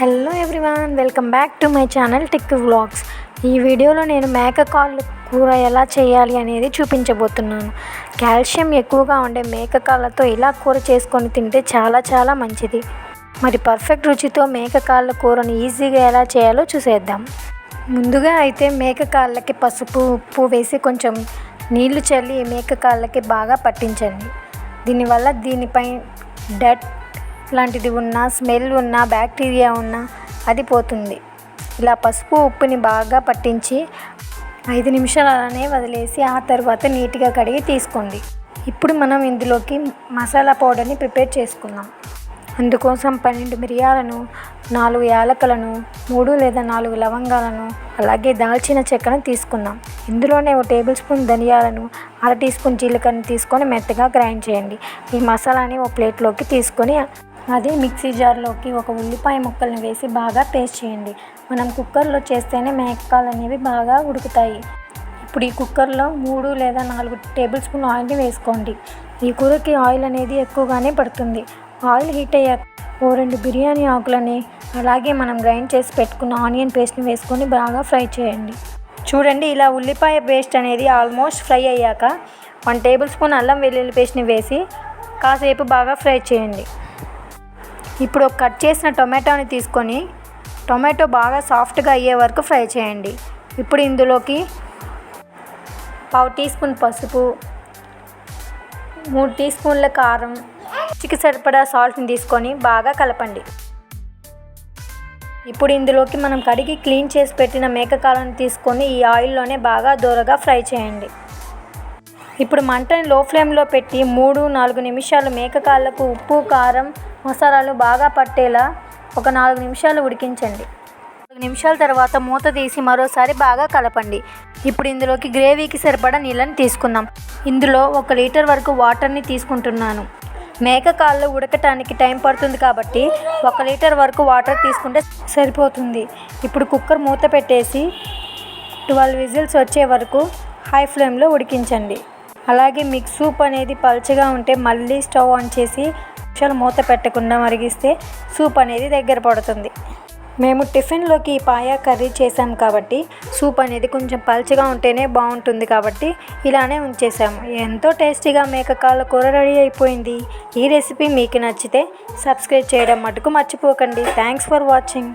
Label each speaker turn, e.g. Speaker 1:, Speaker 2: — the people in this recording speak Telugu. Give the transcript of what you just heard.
Speaker 1: Hello everyone welcome back to my channel tick vlogs. ఈ వీడియోలో నేను మేక కాళ్ళు కూర ఎలా చేయాలి అనేది చూపించబోతున్నాను. కాల్షియం ఎక్కువగా ఉండే మేక కాళ్ళతో ఇలా కూర చేసుకొని తింటే చాలా చాలా మంచిది. మరి పర్ఫెక్ట్ రుచితో మేక కాళ్ళ కూరను ఈజీగా ఎలా చేయాలో చూసేద్దాం. ముందుగా అయితే మేక కాళ్ళకి పసుపు ఉప్పు వేసి కొంచెం నీళ్ళు చల్లి మేక కాళ్ళకి బాగా పట్టించండి. దీనివల్ల దీనిపై డట్ లాంటిది ఉన్నా స్మెల్ ఉన్నా బ్యాక్టీరియా ఉన్నా అది పోతుంది. ఇలా పసుపు ఉప్పుని బాగా పట్టించి ఐదు నిమిషాలు అలానే వదిలేసి ఆ తర్వాత నీట్గా కడిగి తీసుకోండి. ఇప్పుడు మనం ఇందులోకి మసాలా పౌడర్ని ప్రిపేర్ చేసుకుందాం. అందుకోసం పన్నెండు మిరియాలను నాలుగు యాలకులను మూడు లేదా నాలుగు లవంగాలను అలాగే దాల్చిన చెక్కను తీసుకుందాం. ఇందులోనే ఒక టేబుల్ స్పూన్ ధనియాలను అర టీ స్పూన్ జీలకర్రను తీసుకొని మెత్తగా గ్రైండ్ చేయండి. ఈ మసాలాని ఒక ప్లేట్లోకి తీసుకొని అదే మిక్సీ జార్లోకి ఒక ఉల్లిపాయ ముక్కల్ని వేసి బాగా పేస్ట్ చేయండి. మనం కుక్కర్లో చేస్తేనే మేకాలు అనేవి బాగా ఉడుకుతాయి. ఇప్పుడు ఈ కుక్కర్లో మూడు లేదా నాలుగు టేబుల్ స్పూన్ ఆయిల్ని వేసుకోండి. ఈ కూరకి ఆయిల్ అనేది ఎక్కువగానే పడుతుంది. ఆయిల్ హీట్ అయ్యాక ఓ రెండు బిర్యానీ ఆకులని అలాగే మనం గ్రైండ్ చేసి పెట్టుకున్న ఆనియన్ పేస్ట్ని వేసుకొని బాగా ఫ్రై చేయండి. చూడండి ఇలా ఉల్లిపాయ పేస్ట్ అనేది ఆల్మోస్ట్ ఫ్రై అయ్యాక వన్ టేబుల్ స్పూన్ అల్లం వెల్లుల్లి పేస్ట్ని వేసి కాసేపు బాగా ఫ్రై చేయండి. ఇప్పుడు ఒక కట్ చేసిన టొమాటోని తీసుకొని టొమాటో బాగా సాఫ్ట్గా అయ్యే వరకు ఫ్రై చేయండి. ఇప్పుడు ఇందులోకి పావు టీ స్పూన్ పసుపు మూడు టీ స్పూన్ల కారం రుచికి సరిపడా సాల్ట్ని తీసుకొని బాగా కలపండి. ఇప్పుడు ఇందులోకి మనం కడిగి క్లీన్ చేసి పెట్టిన మేకకాలను తీసుకొని ఈ ఆయిల్లోనే బాగా దూరగా ఫ్రై చేయండి. ఇప్పుడు మంటని లో ఫ్లేమ్లో పెట్టి మూడు నాలుగు నిమిషాలు మేకకాళ్ళకు ఉప్పు కారం మసాలాలు బాగా పట్టేలా ఒక నాలుగు నిమిషాలు ఉడికించండి. నాలుగు నిమిషాల తర్వాత మూత తీసి మరోసారి బాగా కలపండి. ఇప్పుడు ఇందులోకి గ్రేవీకి సరిపడా నీళ్ళని తీసుకుందాం. ఇందులో ఒక లీటర్ వరకు వాటర్ని తీసుకుంటున్నాను. మేక కాళ్ళు ఉడకటానికి టైం పడుతుంది కాబట్టి ఒక లీటర్ వరకు వాటర్ తీసుకుంటే సరిపోతుంది. ఇప్పుడు కుక్కర్ మూత పెట్టేసి ట్వెల్వ్ విజిల్స్ వచ్చే వరకు హై ఫ్లేమ్లో ఉడికించండి. అలాగే మీకు సూప్ అనేది పల్చగా ఉంటే మళ్ళీ స్టవ్ ఆన్ చేసి నిమిషాలు మూత పెట్టకుండా మరిగిస్తే సూప్ అనేది దగ్గర పడుతుంది. మేము టిఫిన్లోకి పాయా కర్రీ చేసాం కాబట్టి సూప్ అనేది కొంచెం పల్చగా ఉంటేనే బాగుంటుంది కాబట్టి ఇలానే ఉంచేసాము ఎంతో టేస్టీగా మేకకాళ్ళ కూర రెడీ అయిపోయింది. ఈ రెసిపీ మీకు నచ్చితే సబ్స్క్రైబ్ చేయడం మటుకు మర్చిపోకండి. Thanks for watching.